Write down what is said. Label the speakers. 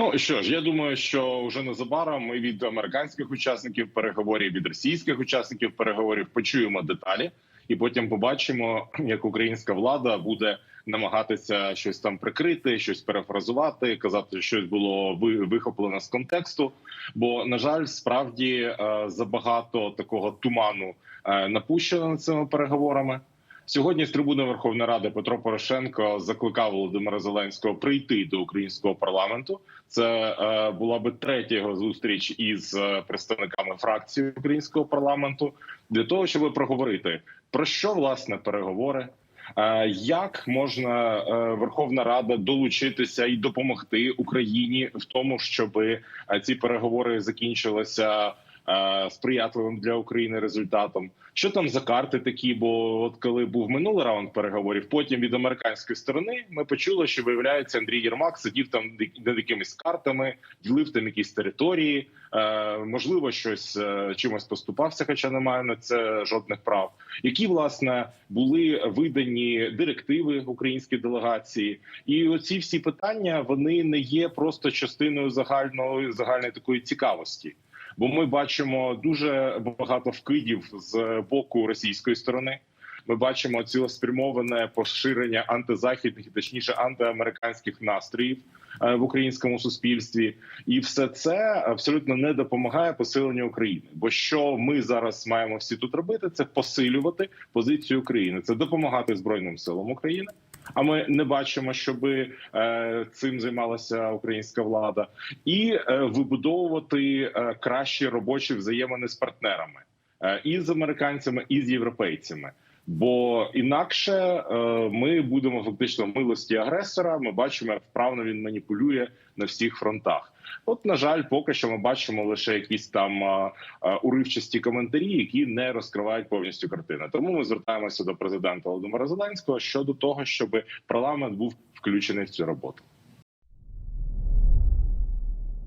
Speaker 1: Ну що ж, я думаю, що вже незабаром ми від американських учасників переговорів, від російських учасників переговорів почуємо деталі, і потім побачимо, як українська влада буде намагатися щось там прикрити, щось перефразувати, казати, що щось було ви- вихоплено з контексту. Бо на жаль, справді е, забагато такого туману е, напущено над цими переговорами. Сьогодні з трибуни Верховної Ради Петро Порошенко закликав Володимира Зеленського прийти до українського парламенту. Це е, була би третя його зустріч із е, представниками фракції українського парламенту для того, щоб проговорити про що власне переговори. е, Як можна е, Верховна Рада долучитися і допомогти Україні в тому, щоб ці переговори закінчилися сприятливим для України результатом? Що там за карти такі? Бо от коли був минулий раунд переговорів, потім від американської сторони ми почули, що виявляється Андрій Єрмак сидів там над якимись картами, ділив там якісь території. Е, можливо, щось е, чимось поступався, хоча немає на це жодних прав. Які власне були видані директиви українській делегації, і оці всі питання вони не є просто частиною загальної загальної такої цікавості. Бо ми бачимо дуже багато вкидів з боку російської сторони. Ми бачимо цілеспрямоване поширення антизахідних і точніше антиамериканських настроїв е, в українському суспільстві, і все це абсолютно не допомагає посиленню України. Бо що ми зараз маємо всі тут робити, це посилювати позицію України, це допомагати збройним силам України. А ми не бачимо, щоб е, цим займалася українська влада, і е, вибудовувати е, кращі робочі взаємини з партнерами і з американцями, і з європейцями. Бо інакше е, ми будемо фактично в милості агресора. Ми бачимо, як вправно він маніпулює на всіх фронтах. От, на жаль, поки що ми бачимо лише якісь там е, е, уривчасті коментарі, які не розкривають повністю картину. Тому ми звертаємося до президента Володимира Зеленського щодо того, щоб парламент був включений в цю роботу.